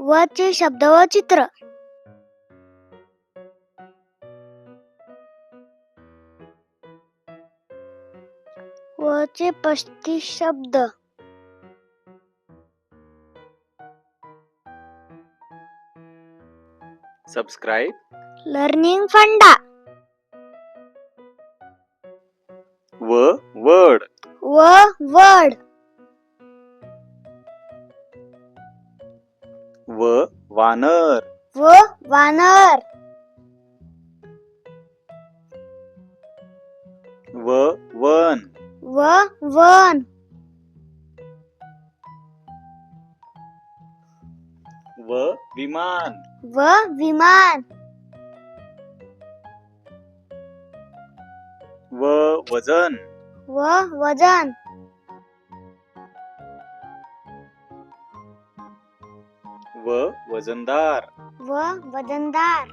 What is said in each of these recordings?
व चे शब्द व चित्र. व चे पस्तीस शब्द. सबस्क्राईब लर्निंग फंडा व वानर। व वानर। व वन। व वन। व विमान। व विमान। व वज़न। व वज़न। व वजनदार. व वजनदार.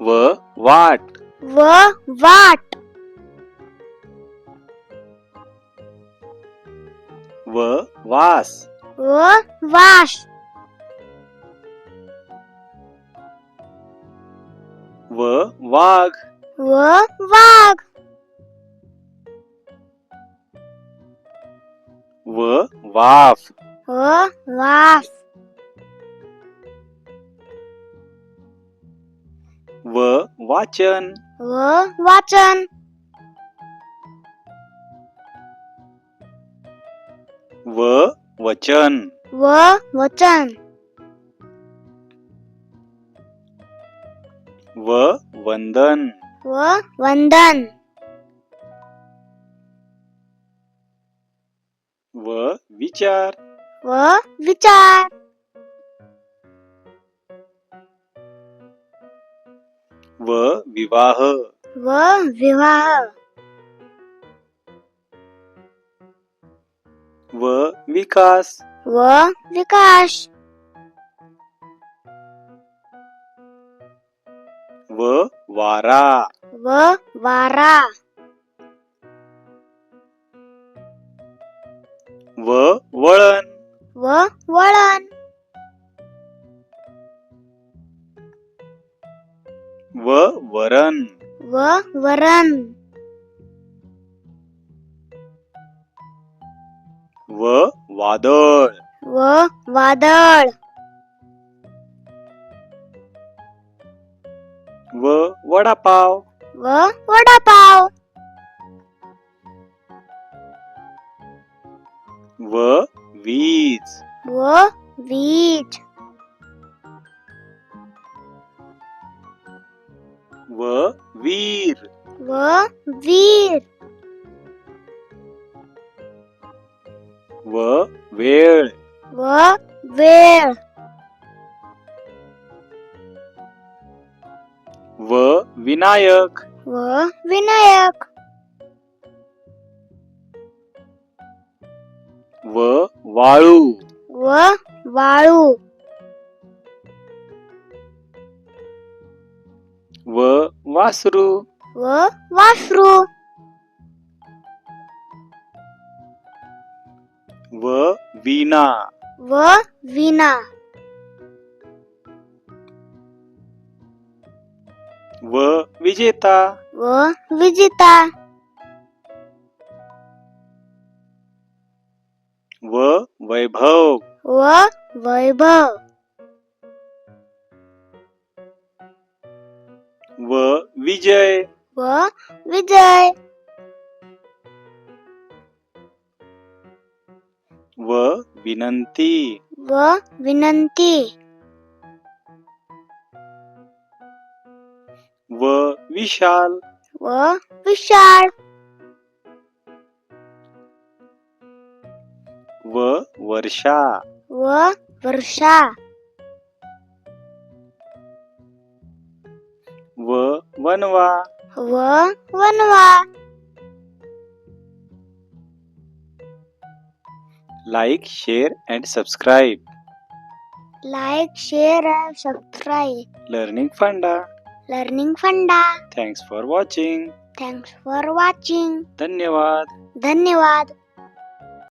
व वाट. व वाट. व वास. व वाश व वाघ. व वाघ. vừa вав. vừa вав. vừa vá chân. Vớ vá chân. vừa vớ chân. Vớ vớ chân. vừa vần đơn. विचार. व विचार. व विवाह. व विवाह. व विकास. व विकास. व वारा. व वारा. व वळण. व वळण. व वरण. व वरण. व वादळ. व वादळ. व वडापाव. व वडापाव. व वीज. व वीज. व वीर. व वीर. व वेळ. व वेळ. व विनायक. व विनायक. वाळू. व वाळू. व वासरू. व वासरू. व वीणा. व विना व विजेता. व विजिता. व वैभव। व वैभव। व विजय। व विजय। व विनंती। व विनंती। व विशाल। व विशाळ वर्षा। व वर्षा। व वनवा। व वनवा। Like share and subscribe like share and subscribe learning funda learning funda thanks for watching thanks for watching धन्यवाद। धन्यवाद।